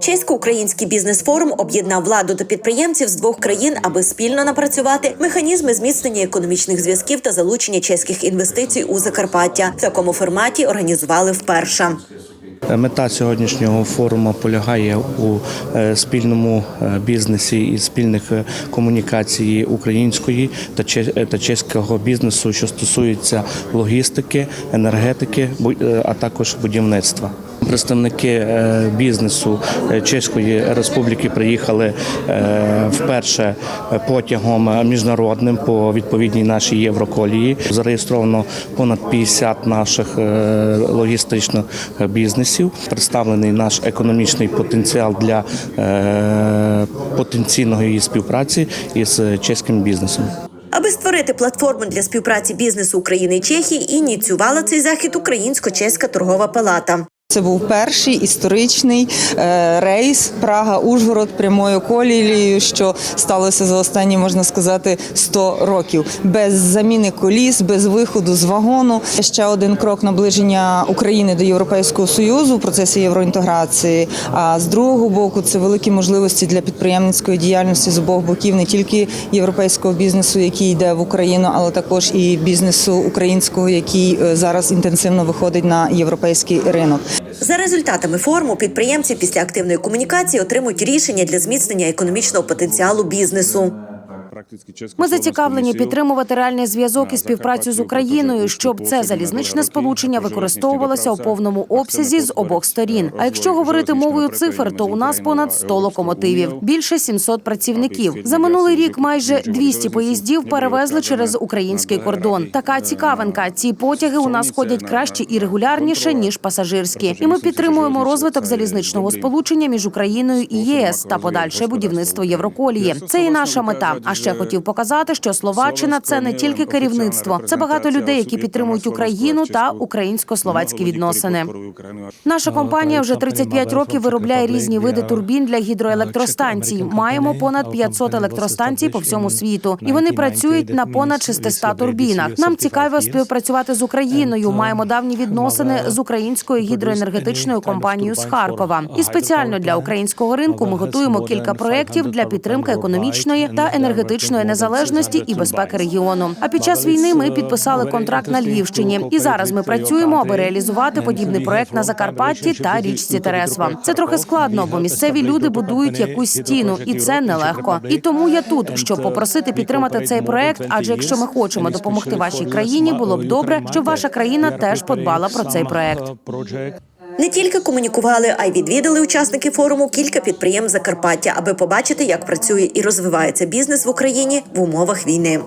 Чесько-український бізнес-форум об'єднав владу та підприємців з двох країн, аби спільно напрацювати механізми зміцнення економічних зв'язків та залучення чеських інвестицій у Закарпаття. В такому форматі організували вперше. Мета сьогоднішнього форуму полягає у е, спільному е, бізнесі і спільних е, комунікацій української та че- та чеського бізнесу, що стосується логістики, енергетики, а також будівництва. Представники е, бізнесу е, Чеської Республіки приїхали е, вперше потягом міжнародним по відповідній нашій євроколії. Зареєстровано понад 50 наших логістичних бізнесів. Представлений наш економічний потенціал для потенційної співпраці із чеським бізнесом. Аби створити платформу для співпраці бізнесу України і Чехії, ініціювала цей захід Українсько-чеська торгова палата. Це був перший історичний е, рейс Прага-Ужгород прямою колією, що сталося за останні, можна сказати, 100 років. Без заміни коліс, без виходу з вагону. Ще один крок наближення України до Європейського союзу в процесі євроінтеграції. А з другого боку, це великі можливості для підприємницької діяльності з обох боків, не тільки європейського бізнесу, який йде в Україну, але також і бізнесу українського, який е, зараз інтенсивно виходить на європейський ринок. За результатами форуму підприємці після активної комунікації отримують рішення для зміцнення економічного потенціалу бізнесу. Ми зацікавлені підтримувати реальний зв'язок і співпрацю з Україною, щоб це залізничне сполучення використовувалося у повному обсязі з обох сторін. А якщо говорити мовою цифр, то у нас понад 100 локомотивів, більше 700 працівників. За минулий рік майже 200 поїздів перевезли через український кордон. Така цікавинка. Ці потяги у нас ходять краще і регулярніше ніж пасажирські. І ми підтримуємо розвиток залізничного сполучення між Україною і ЄС та подальше будівництво Євроколії. Це і наша мета. А ще хотів показати, що Словаччина це не тільки керівництво, це багато людей, які підтримують Україну та українсько-словацькі відносини. Наша компанія вже 35 років виробляє різні види турбін для гідроелектростанцій. Маємо понад 500 електростанцій по всьому світу, і вони працюють на понад 600 турбінах. Нам цікаво співпрацювати з Україною. Маємо давні відносини з українською гідроенергетичною компанією з Харкова. І спеціально для українського ринку ми готуємо кілька проєктів для підтримки економічної та енергетичної незалежності і безпеки регіону. А під час війни ми підписали контракт на Львівщині. І зараз ми працюємо, аби реалізувати подібний проект на Закарпатті та річці Тересва. Це трохи складно, бо місцеві люди будують якусь стіну, і це нелегко. І тому я тут, щоб попросити підтримати цей проект. Адже якщо ми хочемо допомогти вашій країні, було б добре, щоб ваша країна теж подбала про цей проект. Не тільки комунікували, а й відвідали учасники форуму кілька підприємств Закарпаття, аби побачити, як працює і розвивається бізнес в Україні в умовах війни.